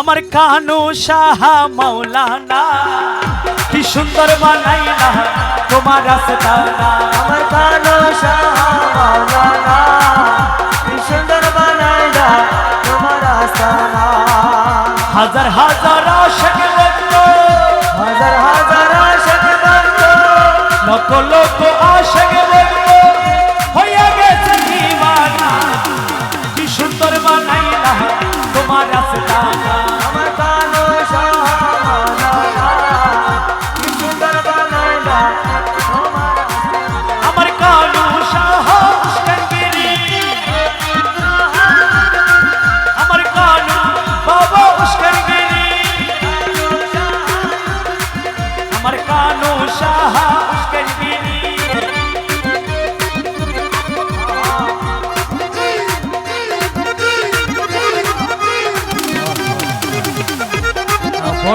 আমার কানু সাহা মাওলানা কি সুন্দর বানাইলা তোমার রাস্তানা আমার কানো শাহানা কি সুন্দর বানাইলা তোমার আস্তানা হাজার হাজার আশেক বন্ধ হাজার হাজার আশক বন্ধ। লক্ষ লক্ষ আশেক বন্ধ।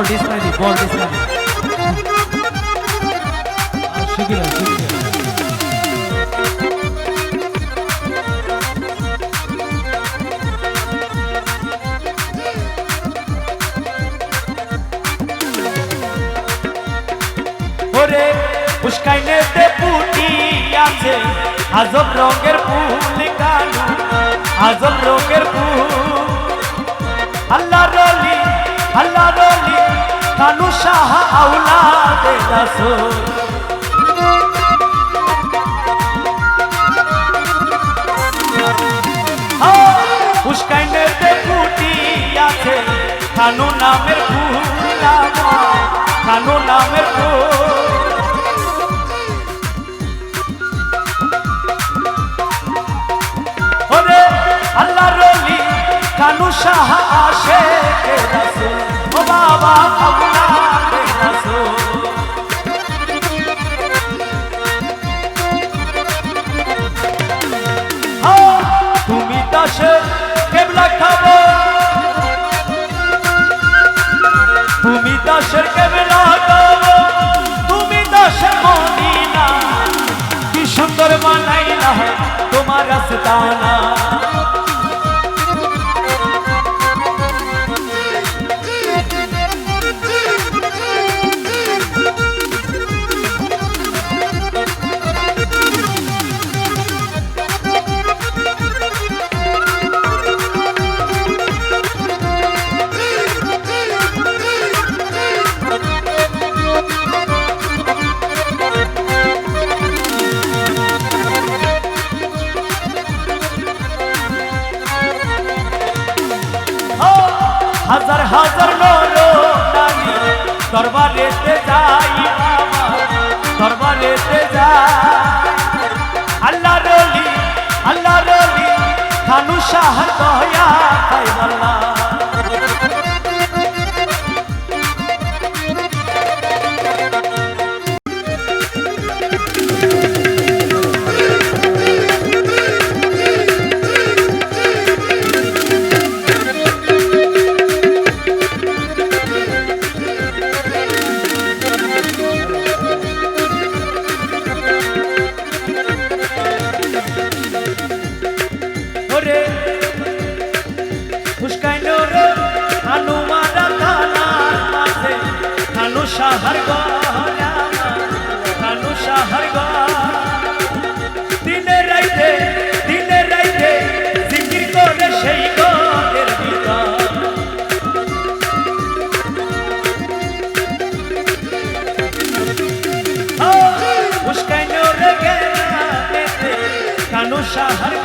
বল ডিসপ্লে বল ডিসপ্লে শুকিলা শুকিলা ওরে পুষ্কাইনেতে পুটি আছে আজব রঙের ফুল কানু আজব রঙের ফুল। আল্লাহ রলি আল্লাহ রলি কানু শাহ আউলাদে রাসূল পুষ্কাইনেতে পুটি আছে কানু নামের ফুল কানু নামের ফুল আল্লাহ রলি কানু শাহ কে রাসূল বাবা দরবারেতে যাই দরবারেতে যাই গয়া খানু সাহার গয়া দিনে রাইতে দিনে রাইতে জিকির করে সেই গয়ের ভিতর। ফুসকাইনো রে গেলাতে খানু সাহার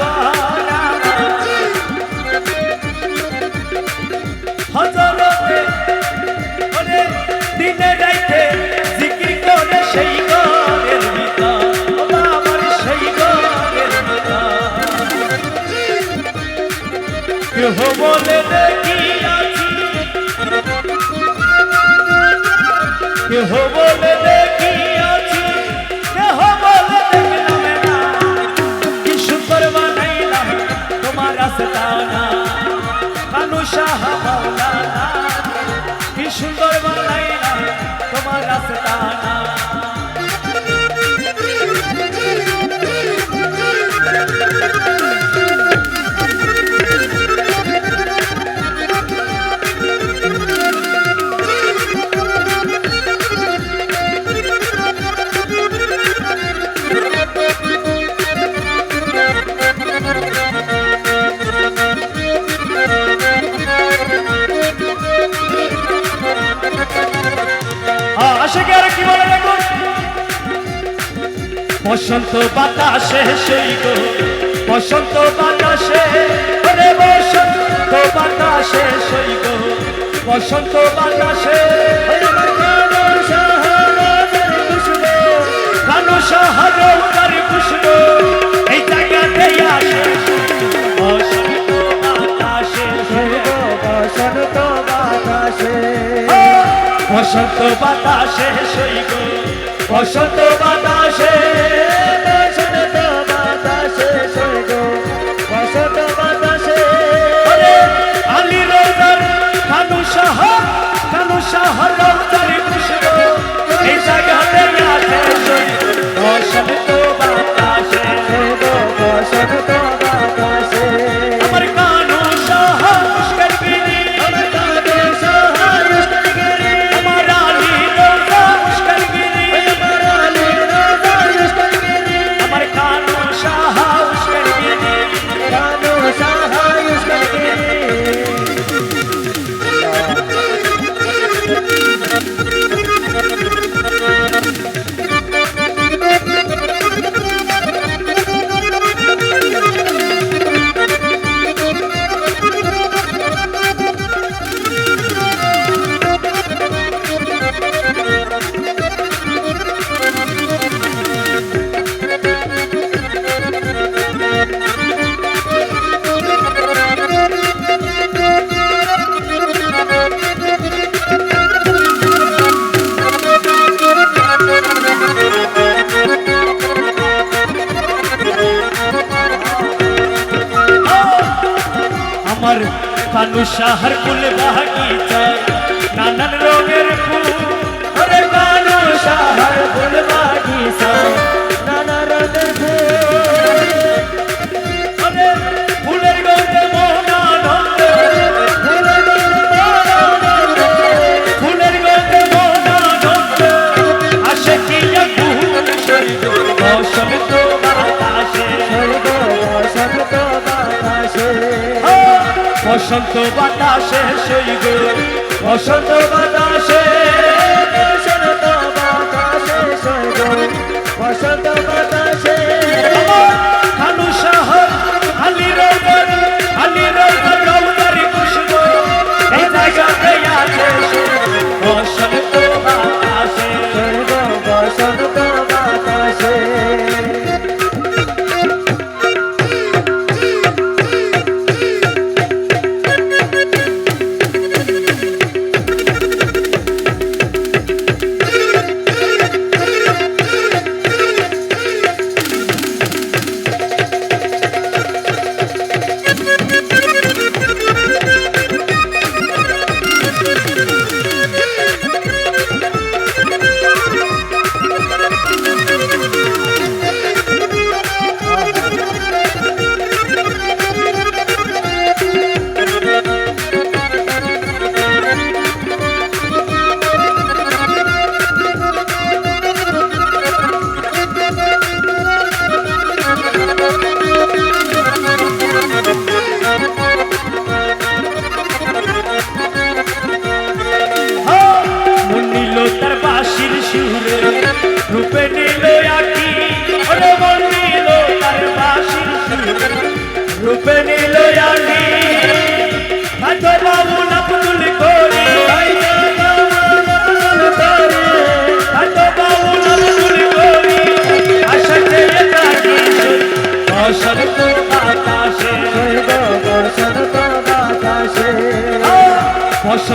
কেহ বলে দেখি কেহ বলে দেখি কেহ বলে দেখলাম না কি সুন্দর বানাইলাম, তোমার রাস্তানা কানু শাহ বসন্ত বাতাসে সই গো, বসন্ত বাতাসে রে বসন্ত বাতাসে সই গো, বসন্ত বাতাসে শহর বসন্ত বাতাসে বসন্ত বাতাসে। বসন্ত বাতাসে। হরম তারি আছে। শরীর बादशाह बाहर की चाय বসন্ত বাতাসে সই গো বসন্ত বাতাসে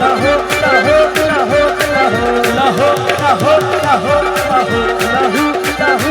লাহো লাহো লাহো লাহো লাহো লাহো লাহো লাহো